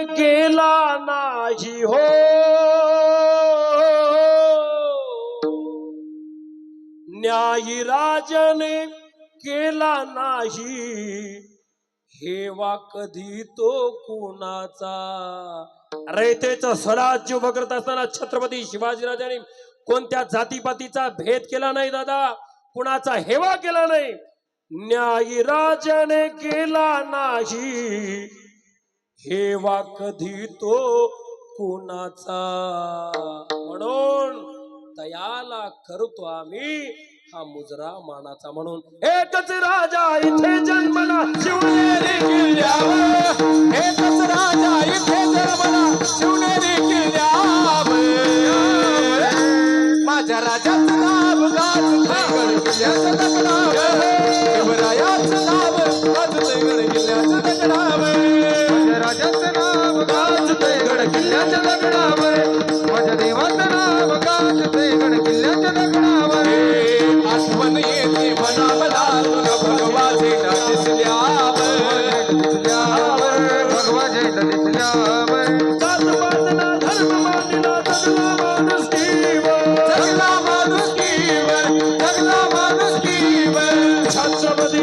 गेला नाही हो. न्यायी राजाने केला नाही. हेवा कधी तो कुणाचा? रयतेचं स्वराज्य उभं करत असताना छत्रपती शिवाजीराजांनी कोणत्या जातीपातीचा भेद केला नाही दादा? कुणाचा हेवा केला नाही? न्यायी राजाने केला नाही. हेवा कधी तो कुणाचा? म्हणून तयाला करतो आम्ही हा मुजरा मानाचा म्हणून. एकच राजा इथे जन्मला शिवनेरी किल्ल्यावर एकच राजा इथे जन्मला शिवनेरी किल्ल्यावर माझ्या राजाचं नाव गाजते गड किल्ल्याच्या दगडावर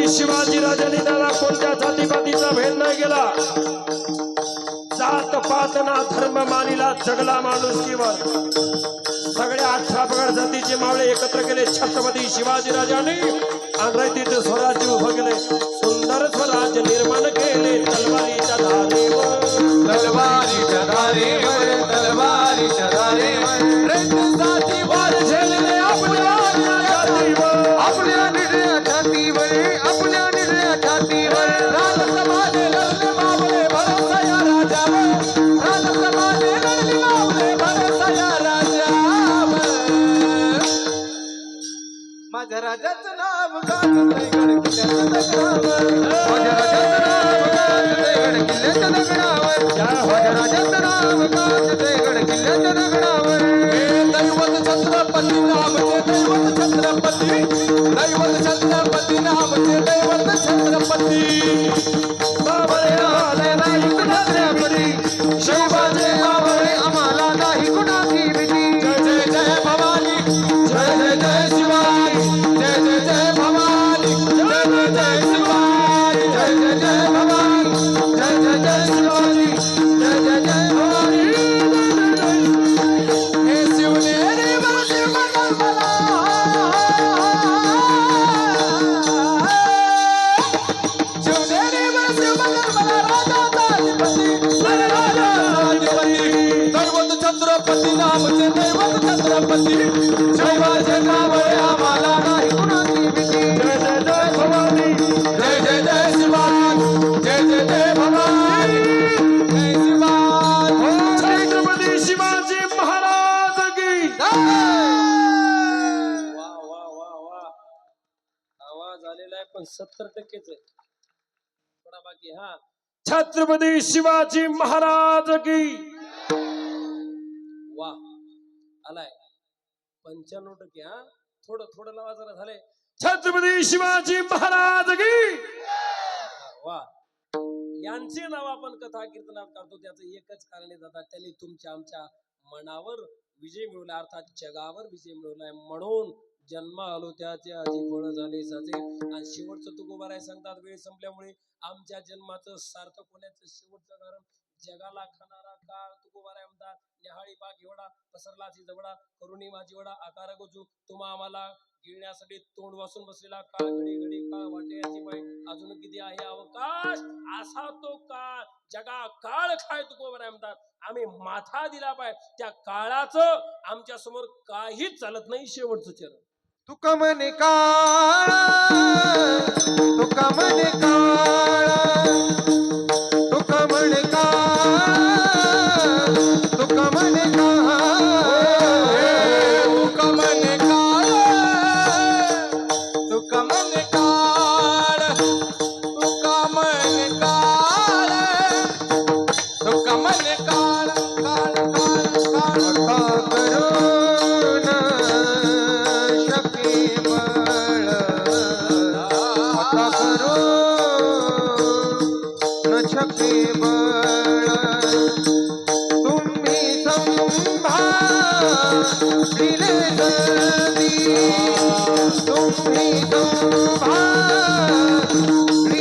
शिवाजी राजांनी त्याला कोणत्या जातीपातीचा भेद नाही केला जात पातना धर्म मानिला जगला माणुसकीवर सगळ्या अठरा पगड जातीचे मावळे एकत्र केले छत्रपती शिवाजी राजांनी आणि रयतीचे स्वराज्य उभं केले माझ्या राजाचं नाव गाजतंय गड किल्ल्याच्या दगडावर माझ्या राजाचं नाव गड किल्ल्याच्या दगडावर माझ्या राजाचं नाव गड किल्ल्याच्या दगडावर हे दैवत छत्रपती नामचे दैवत छत्रपती दैवत छत्रपती नामचे दैवत छत्रपती पण सत्तर टक्केच आहे. थोडा बाकी हा. छत्रपती शिवाजी महाराज की। वा आलाय. पंच्याण्णव टक्के हा? थोडं थोडं लावा जरा झाले. छत्रपती शिवाजी महाराज की। वा. यांचे नाव आपण कथा कीर्तनात काढतो. त्याचं एकच कारण दादा त्यांनी तुमच्या आमच्या मनावर विजय मिळवला. अर्थात जगावर विजय मिळवलाय म्हणून जन्म आलो त्याचे आधी फळ झाले साचे. आणि शेवटचं तुकोबाराय सांगतात वेळ संपल्यामुळे आमच्या जन्माचं सार्थक होण्याचं शेवटचं कारण जगाला खाणारा काळ आहे म्हणतात निहाळी बाग एवढा पसरलाची जवळा करुणी माझी एवढा आकार गोजू. तुम्हा आम्हाला गिळण्यासाठी तोंड वासून बसलेला काळ घडी घडी काळ वाटे याची पाय अजून किती आहे? अवकाश असा तो काळ जगा काळ खाय आहे म्हणतात आम्ही माथा दिला पाय. त्या काळाचं आमच्यासमोर काहीच चालत नाही शेवटचं चरण. तुका म्हणे काळा तुका म्हणे काळा. Thank you.